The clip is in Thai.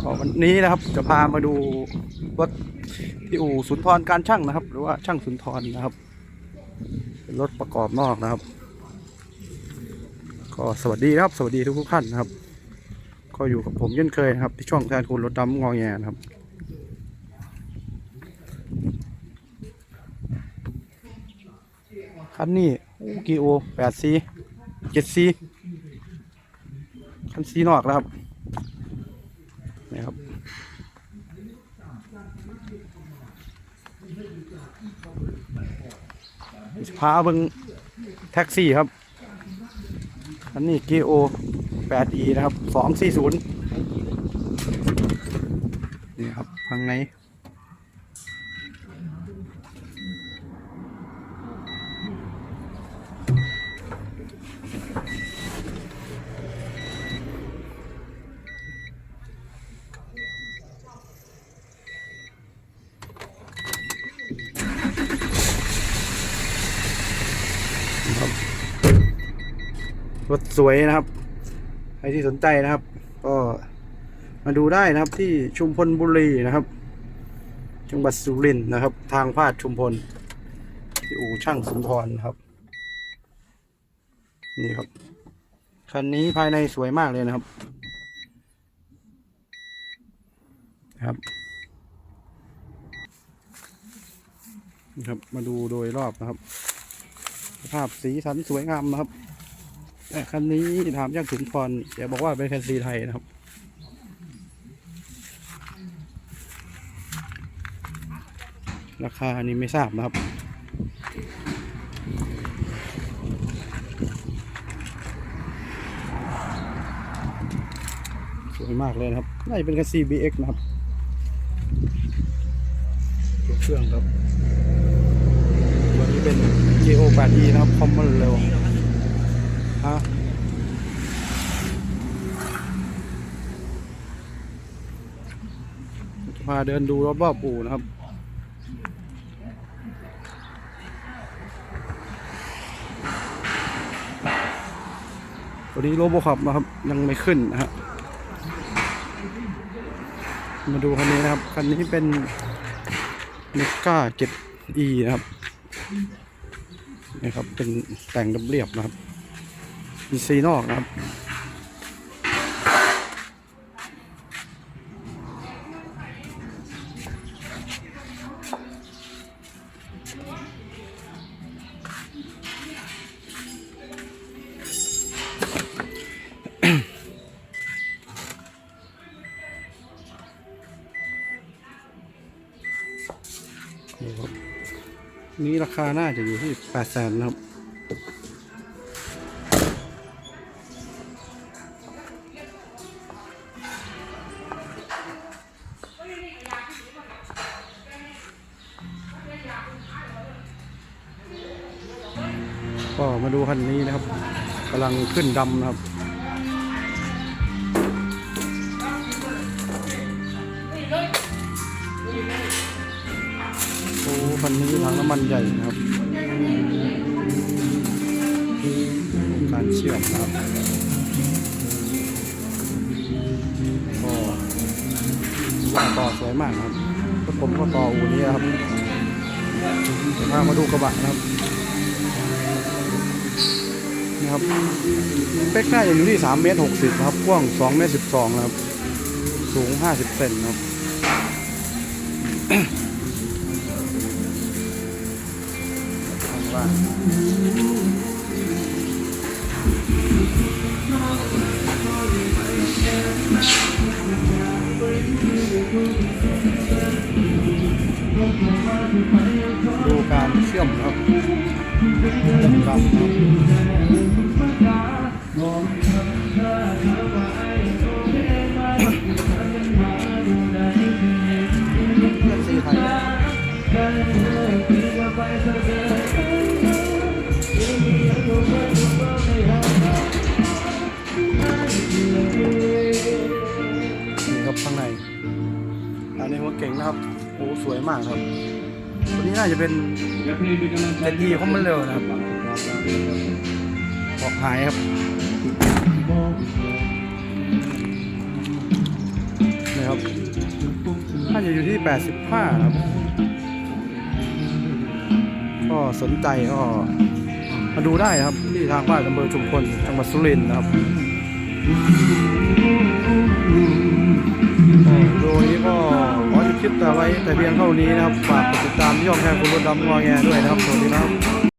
ก็วันนี้นะครับจะพามาดูรถที่อู่สุนทรการช่างนะครับ หรือว่าช่างสุนทรนะครับเป็นรถประกอบนอกนะครับ ก็สวัสดีนะครับ สวัสดีทุกๆท่านนะครับ ก็อยู่กับผมเช่นเคยนะครับที่ช่องแทนคุณรถดำงอแงนะครับคันนี้กีโอแปดซีเจ็ดซี คันซีนอกนะครับนี่ครับพาเบิงแท็กซี่ครับ อันนี้ GO 8E นะครับ 240 นี่ครับข้างใน ครับรถสวยนะครับ ใครที่สนใจนะครับ ก็มาดูได้นะครับที่ชุมพลบุรีนะครับ จังหวัดสุรินทร์นะครับ ทางพาดชุมพลที่อู่ช่างสุนทรนะครับ นี่ครับ คันนี้ภายในสวยมากเลยนะครับครับนี่ครับ มาดูโดยรอบนะครับ ภาพสีสันสวยงามนะครับ แต่คันนี้ถามยางสุนทรแกบอกว่าเป็นคันสีไทยนะครับ ราคานี้ไม่ทราบนะครับสวยมากเลยนะครับน่าจะเป็นคัน CBX นะครับตัวเครื่องครับ เป็น GO 8E นะครับ คอมมอนเร็วฮะจะพาเดินดูรอบๆอู่นะครับตัวนี้โลโบขับนะครับ ยังไม่ขึ้นนะฮะมาดูคันนี้นะครับ คันนี้เป็นเมก้า 7E นะครับ นี่ครับเป็นแต่งเรียบนะครับมีซีนอกนะครับนี่ครับ นี่ราคาน่าจะอยู่ที่แปดแสนนะครับ ก็มาดูคันนี้นะครับกำลังขึ้นดำนะครับ ถังน้ำมันใหญ่นะครับ การเชื่อมนะครับก็ว่าต่อสวยมากครับรถผมก็ต่ออูนี้ครับเดี๋ยวพามาดูกระบะนะครับนี่ครับเป๊กหน้าอยู่ที่3เมตร60ครับกว้าง2เมตร12นะครับ สูง 50เซนนะครับ ข้างล่างดูกา ก่งนะครับโอ้สวยมากครับตัวนี้น่าจะเป็นเจดีขอมันเร็วนะครับออกหายครับนี่ครับน่าจะอยู่ที่ 85 ครับก็สนใจก็มาดูได้ครับที่ทางบ้านอำเภอชุมพลจังหวัดสุรินทร์นะครับ ไว้แต่เพียงเท่านี้นะครับ ฝากกดติดตามที่ช่องแค่คุณรถดำงอแงด้วยนะครับ สวัสดีครับ